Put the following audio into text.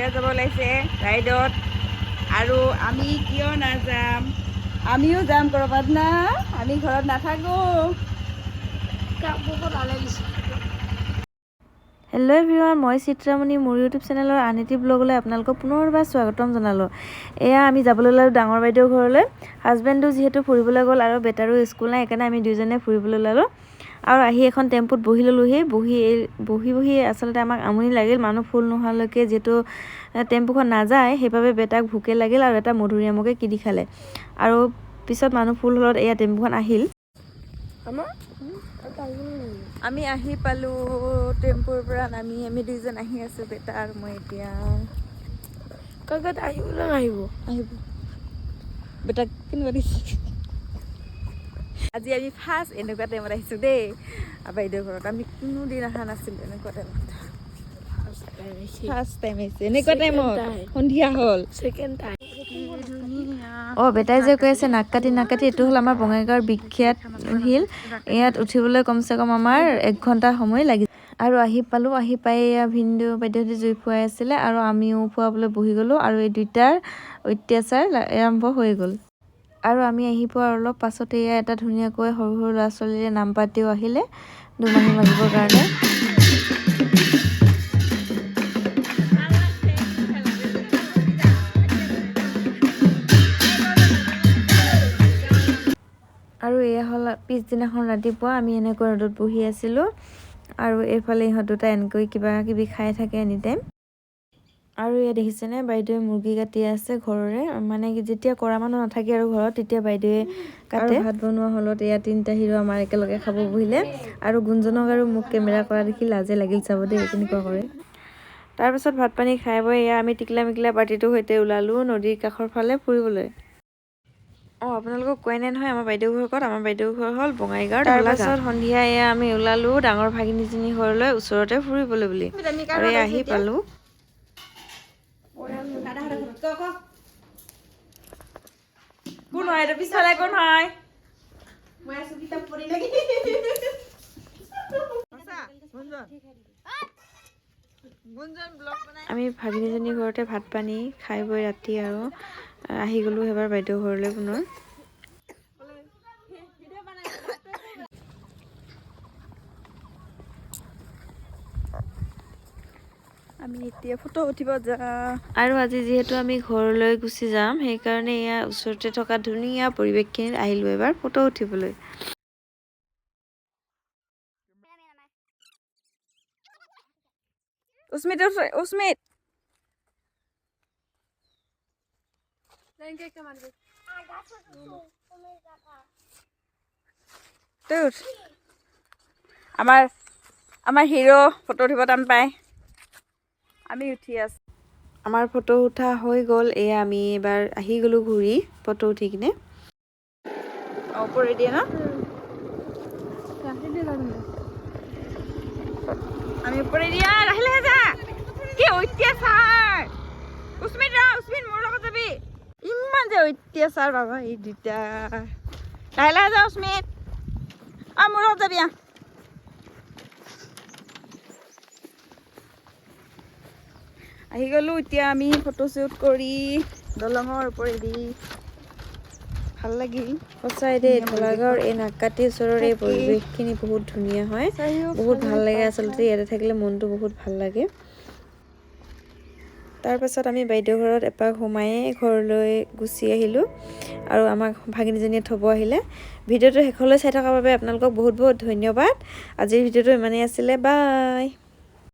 বাইদেউ যাব ওলাইছে ৰাইডত। আৰু আমি কিয় নাযাম? আমিও যাম ক'ৰবাত না? আমি ঘৰত নাথাকোঁ। হেল্ল' এভৰিৱান মই চিত্ৰামণি মোৰ ইউটিউব চেনেলৰ আন এটি ব্লগলৈ আপোনালোকক পুনৰবাৰ স্বাগতম জনালোঁ। এয়া আমি যাবলৈ ওলালোঁ ডাঙৰ বাইদেউৰ ঘৰলৈ। হাজবেণ্ডো যিহেতু ফুৰিবলৈ গ'ল আৰু বেটাৰো স্কুল নাই সেইকাৰণে আমি দুয়োজনে ফুৰিবলৈ ওলালোঁ। আৰু আহি এখন টেম্পুত বহি ল'লোহি। বহি এই- বহি বহি আচলতে আমাক আমনি লাগিল। মানুহ ফুল নোহোৱালৈকে যিহেতু টেম্পুখন নাযায় সেইবাবে বেটাক ভোকে লাগিল আৰু এটা মধুৰিআমকে কিনি খালে। আৰু পিছত মানুহ ফুল হ'লত এয়া টেম্পুখন আহিল। আমি আহি পালোঁ টেম্পুৰ পৰা নামি আমি দুইজন আহি আছোঁ বেটা আৰু মই এতিয়া। কাকাত আহিব না নাহিব আহিব। বেটাক কিনিব দিছে। আজি আমি ফাৰ্ষ্ট এনেকুৱা টাইমত আহিছোঁ দেই। আৰু বাইদেউৰ ঘৰত আমি কোনোদিন অহা নাছিলোঁ এনেকুৱা টাইমত ফাৰ্ষ্ট টাইম আহিছে এনেকুৱা টাইমত. সন্ধিয়া হ'ল। ছেকেণ্ড টাইম অঁ বেটাই যে কৈ আছে নাক কাটি নাক কাটি এইটো হ'ল আমাৰ বঙাইগাঁৱৰ বিখ্যাত শিল ইয়াত উঠিবলৈ কমচে কম আমাৰ এক ঘণ্টা সময় লাগি আৰু আহি পালোঁ আহি পাই এয়া ভিনদেউ বাইদেউহঁতে জুই ফুৱাই আছিলে আৰু আমিও ফুৱাবলৈ বহি গ'লোঁ আৰু এই দুইটাৰ অত্যাচাৰ আৰম্ভ হৈ গ'ল। আৰু আমি আহি পোৱাৰ অলপ পাছতে এয়া এটা ধুনীয়াকৈ সৰু সৰু ল'ৰা ছোৱালীৰে নাম পাতিও আহিলে দুমাহী মাগিবৰ কাৰণে। আৰু এয়া হ'ল পিছদিনাখন ৰাতিপুৱা আমি এনেকৈ ৰ'দত বহি আছিলোঁ। আৰু এইফালে ইহঁত দুটা এনেকৈ কিবা কিবি খাই থাকে এনি টাইম আৰু এয়া দেখিছেনে? বাইদেৱে মুৰ্গী কাটি আছে ঘৰৰে। মানে যেতিয়া কৰা মানুহ নাথাকে আৰু ঘৰত তেতিয়া বাইদেৱে কাটে। ভাত বনোৱা হ'লত এয়া তিনিটা হিৰো আমাৰ একেলগে খাব বহিলে। আৰু গুঞ্জনক আৰু মোক কেমেৰা কৰা দেখি লাজে লাগিল চাব দেই কেনেকুৱা কৰে। তাৰপিছত ভাত পানী খাই বৈ এয়া আমি টিকলা মিকলা পাৰ্টিটোৰ সৈতে ওলালোঁ নদীৰ কাষৰ ফালে ফুৰিবলৈ। অঁ আপোনালোকক কোৱাই নাই নহয় আমাৰ বাইদেউ ঘৰ ক'ত? আমাৰ বাইদেউ ঘৰ হ'ল বঙাইগাঁৱৰ তাৰপাছত সন্ধিয়া এয়া আমি ওলালোঁ ডাঙৰ ভাগিনীজনী ঘৰলৈ ওচৰতে ফুৰিবলৈ বুলি। আৰু আহি পালোঁ। কোন হয় এটা পিছফালে কোন হয়? আমি ভাগিনীজনীৰ ঘৰতে ভাত পানী খাই বৈ ৰাতি আৰু আহি গ'লোঁ সেইবাৰ বাইদেউ ঘৰলৈ পুনৰ। আমি এতিয়া ফটো উঠিব যাম। আৰু আজি যিহেতু আমি ঘৰলৈ গুচি যাম সেইকাৰণে এয়া ওচৰতে থকা ধুনীয়া পৰিৱেশখিনিত আহিলোঁ এবাৰ ফটো উঠিবলৈ। উস্মিত উস্মিত আমাৰ আমাৰ হিৰো ফটো উঠিব টান পায়। আমি উঠি আছোঁ আমাৰ ফটো উঠা হৈ গ'ল এয়া আমি এবাৰ আহি গ'লোঁ ঘূৰি ফটো উঠি কিনে। অঁ ওপৰে দিয়ে ন? আমি ওপৰে দিয়া লাহে লাহে যা। কি অত্যাচাৰ? উস্মিত ৰ উস্মিত মোৰ লগত যাবি। ইমান যে অত্যাচাৰ বাবা এই দুটা। লাহে লাহে যা উস্মিত। আ মোৰ লগত যাবি আহ। আহি গ'লোঁ এতিয়া আমি ফটোশ্বুট কৰি দলঙৰ ওপৰেদি। ভাল লাগিল। সঁচাই দেই ঢলাগাঁৱৰ এই নাকাটি ওচৰৰ এই পৰিৱেশখিনি বহুত ধুনীয়া হয়। বহুত ভাল লাগে আচলতে ইয়াতে থাকিলে মনটো বহুত ভাল লাগে। তাৰপাছত আমি বাইদেউ ঘৰত এপাক সোমায়ে ঘৰলৈ গুচি আহিলোঁ আৰু আমাক ভাগিনীজনীয়ে থ'ব আহিলে। ভিডিঅ'টো শেষলৈ চাই থকাৰ বাবে আপোনালোকক বহুত বহুত ধন্যবাদ। আজিৰ ভিডিঅ'টো ইমানেই আছিলে বাই।